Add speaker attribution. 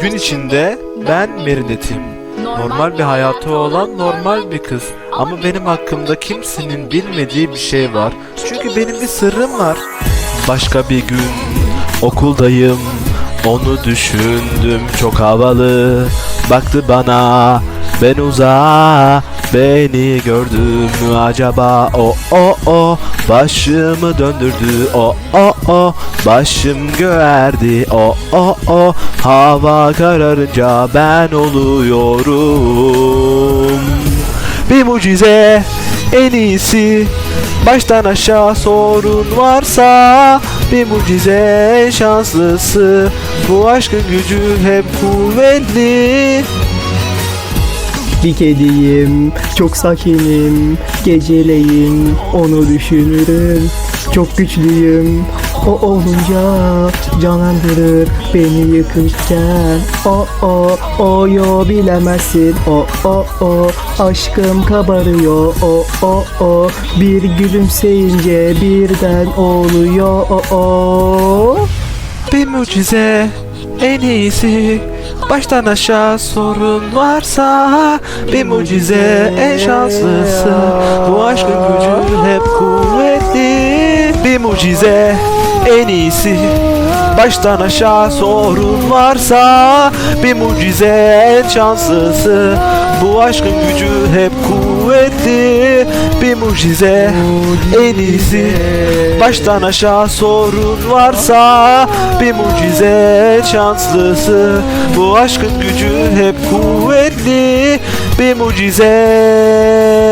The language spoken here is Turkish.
Speaker 1: Gün içinde ben Merinet'im. Normal bir hayatı olan normal bir kız. Ama benim hakkımda kimsenin bilmediği bir şey var. Çünkü benim bir sırrım var. Başka bir gün okuldayım. Onu düşündüm çok havalı. Baktı bana ben uzağa Beni gördü mü acaba? O o o. Başımı döndürdü. O o o. Başım göğerdi. O o o. Hava kararınca ben oluyorum. Bir mucize en iyisi. Baştan aşağı sorun varsa Bir mucize şanslısı. Bu aşkın gücü hep kuvvetli
Speaker 2: Bir kediyim, çok sakinim. Geceleyin onu düşünürüm. Çok güçlüyüm. O olunca canlandırır beni yıkırken O o o yo bilemezsin. O o o aşkım kabarıyor. O o o bir gülümseyince birden oluyor. O o.
Speaker 1: Bir mucize en iyisi Baştan aşağı sorun varsa Bir mucize en şanslısı. Bu aşkın gücü hep kuvvetli. Bir mucize en iyisi. Baştan aşağı sorun varsa Bir mucize en şanslısı. Bu aşkın gücü hep kuvvetli Bir mucize en iyisi. Baştan aşağı sorun varsa Bir mucize şanslısı. Bu aşkın gücü hep kuvvetli Bir mucize